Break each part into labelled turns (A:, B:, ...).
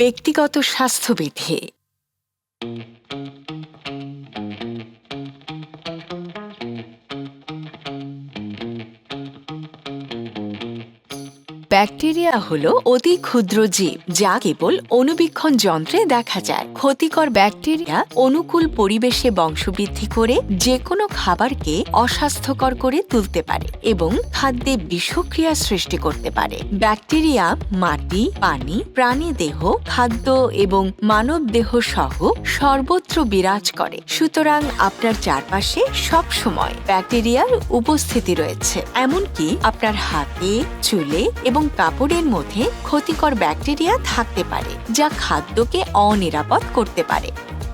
A: ব্যক্তিগত স্বাস্থ্যবিধি। ব্যাকটেরিয়া হলো অতি ক্ষুদ্র জীব, যা কেবল অনুবীক্ষণ যন্ত্রে দেখা যায়। ক্ষতিকর ব্যাকটেরিয়া অনুকূল পরিবেশে বংশবৃদ্ধি করে যে কোনো খাবারকে অস্বাস্থ্যকর করে তুলতে পারে এবং খাদ্যে বিষক্রিয়া সৃষ্টি করতে পারে। ব্যাকটেরিয়া মাটি, পানি, প্রাণী দেহ, খাদ্য এবং মানব দেহ সহ সর্বত্র বিরাজ করে। সুতরাং আপনার চারপাশে সব সময় ব্যাকটেরিয়ার উপস্থিতি রয়েছে। এমনকি আপনার হাতে, চুলে এবং কাপড়ের মধ্যে ক্ষতিকর ব্যাকটেরিয়া থাকতে পারে, যা খাদ্যকে অনিরাপদ করতে পারে।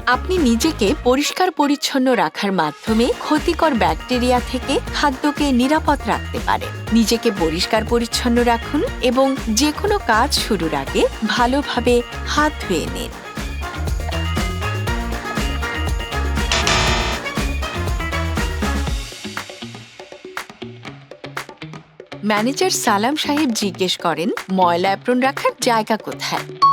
A: আপনি নিজেকে পরিষ্কার পরিচ্ছন্ন রাখার মাধ্যমে ক্ষতিকর ব্যাকটেরিয়া থেকে খাদ্যকে নিরাপদ রাখতে পারে। নিজেকে পরিষ্কার পরিচ্ছন্ন রাখুন এবং যে কোনো কাজ শুরুর আগে ভালোভাবে হাত ধুয়ে নিন। ম্যানেজার সালাম সাহেব জিজ্ঞেস করেন ময়লা অ্যাপ্রন রাখার জায়গা কোথায়?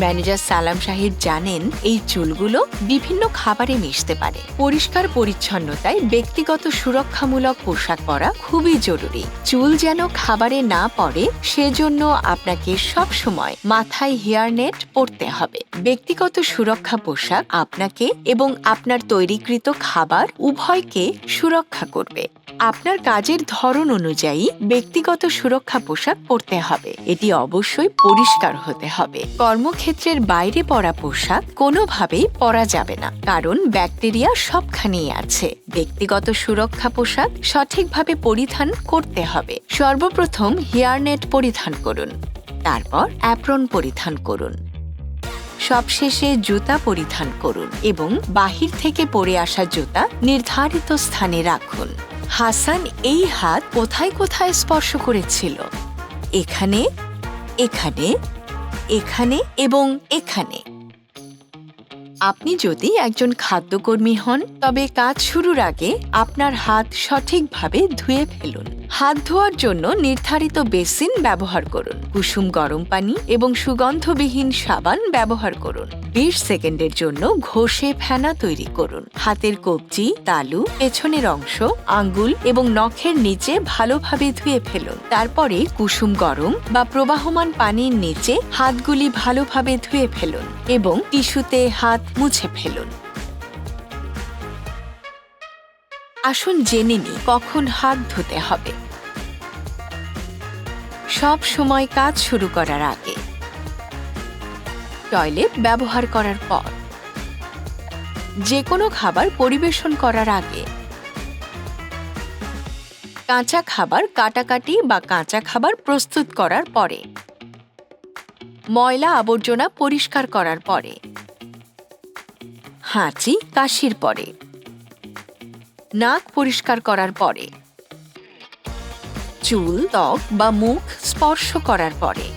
A: ম্যানেজার সালাম সাহেব জানেন, এই চুলগুলো বিভিন্ন খাবারে মিশতে পারে। পরিষ্কার পরিচ্ছন্নতায় ব্যক্তিগত সুরক্ষামূলক পোশাক পরা খুবই জরুরি। চুল যেন খাবারে না পড়ে, সেজন্য আপনাকে সব সময় মাথায় হেয়ার নেট পরতে হবে। ব্যক্তিগত সুরক্ষা পোশাক আপনাকে এবং আপনার তৈরিকৃত খাবার উভয়কে সুরক্ষা করবে। আপনার কাজের ধরন অনুযায়ী ব্যক্তিগত সুরক্ষা পোশাক পরতে হবে। এটি অবশ্যই পরিষ্কার হতে হবে। কর্মক্ষেত্রের বাইরে পরা পোশাক কোনোভাবেই পরা যাবে না। কারণ ব্যাকটেরিয়া সবখানেই আছে। ব্যক্তিগত সুরক্ষা পোশাক সঠিকভাবে পরিধান করতে হবে। সর্বপ্রথম হেয়ারনেট পরিধান করুন। তারপর অ্যাপ্রন পরিধান করুন। সবশেষে জুতা পরিধান করুন এবং বাহির থেকে পরে আসা জুতা নির্ধারিত স্থানে রাখুন। হাসান এই হাত কোথায় কোথায় স্পর্শ করেছিল? এখানে এখানে এখানে এবং এখানে। আপনি যদি একজন খাদ্যকর্মী হন, তবে কাজ শুরুর আগে আপনার হাত সঠিকভাবে ধুয়ে ফেলুন। হাত ধোয়ার জন্য নির্ধারিত বেসিন ব্যবহার করুন। কুসুম গরম পানি এবং সুগন্ধবিহীন সাবান ব্যবহার করুন। বিশ সেকেন্ডের জন্য ঘষে ফেনা তৈরি করুন। হাতের কবজি, তালু, পেছনের অংশ, আঙ্গুল এবং নখের নিচে ভালোভাবে ধুয়ে ফেলুন। তারপরে কুসুম গরম বা প্রবাহমান পানির নিচে হাতগুলি ভালোভাবে ধুয়ে ফেলুন এবং টিস্যুতে হাত মুছে ফেলুন। আসুন জেনে নি কখন হাত ধুতে হবে। সব সময় কাজ শুরু করার আগে। টয়লেট ব্যবহার করার পর। যে কোনো খাবার পরিবেশন করার আগে। কাঁচা খাবার কাটাকাটি বা কাঁচা খাবার প্রস্তুত করার পরে। ময়লা আবর্জনা পরিষ্কার করার পরে। হাঁচি, কাশির পরে। নাক পরিষ্কার করার পরে। চুল, ত্বক বা মুখ স্পর্শ করার পরে।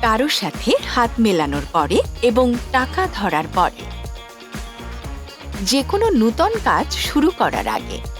A: কারও সাথে হাত মেলানোর পরে এবং টাকা ধরার পরে। যে কোনো নূতন কাজ শুরু করার আগে।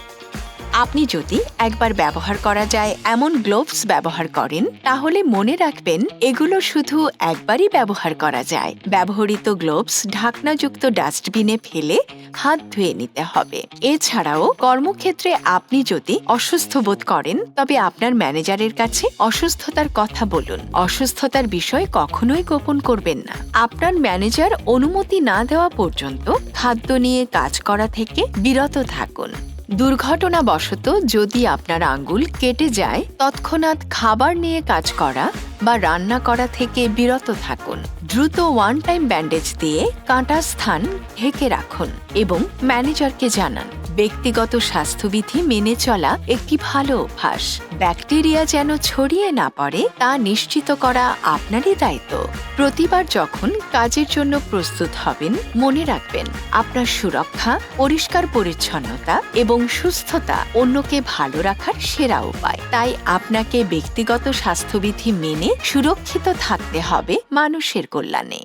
A: আপনি যদি একবার ব্যবহার করা যায় এমন গ্লোভস ব্যবহার করেন, তাহলে মনে রাখবেন এগুলো শুধু একবারই ব্যবহার করা যায়। ব্যবহৃত গ্লোভস ঢাকনাযুক্ত ডাস্টবিনে ফেলে হাত ধুয়ে নিতে হবে। এছাড়াও কর্মক্ষেত্রে আপনি যদি অসুস্থ বোধ করেন, তবে আপনার ম্যানেজারের কাছে অসুস্থতার কথা বলুন। অসুস্থতার বিষয় কখনোই গোপন করবেন না। আপনার ম্যানেজার অনুমতি না দেওয়া পর্যন্ত খাদ্য নিয়ে কাজ করা থেকে বিরত থাকুন। দুর্ঘটনাবশত যদি আপনার আঙ্গুল কেটে যায়, তৎক্ষণাৎ খাবার নিয়ে কাজ করা বা রান্না করা থেকে বিরত থাকুন। দ্রুত ওয়ান টাইম ব্যান্ডেজ দিয়ে কাঁটা স্থান ঢেকে রাখুন এবং ম্যানেজারকে জানান। ব্যক্তিগত স্বাস্থ্যবিধি মেনে চলা একটি ভালো অভ্যাস। ব্যাকটেরিয়া যেন ছড়িয়ে না পড়ে, তা নিশ্চিত করা আপনারই দায়িত্ব। প্রতিবার যখন কাজের জন্য প্রস্তুত হবেন, মনে রাখবেন, আপনার সুরক্ষা, পরিষ্কার পরিচ্ছন্নতা এবং সুস্থতা অন্যকে ভালো রাখার সেরা উপায়। তাই আপনাকে ব্যক্তিগত স্বাস্থ্যবিধি মেনে সুরক্ষিত থাকতে হবে মানুষের কল্যাণে।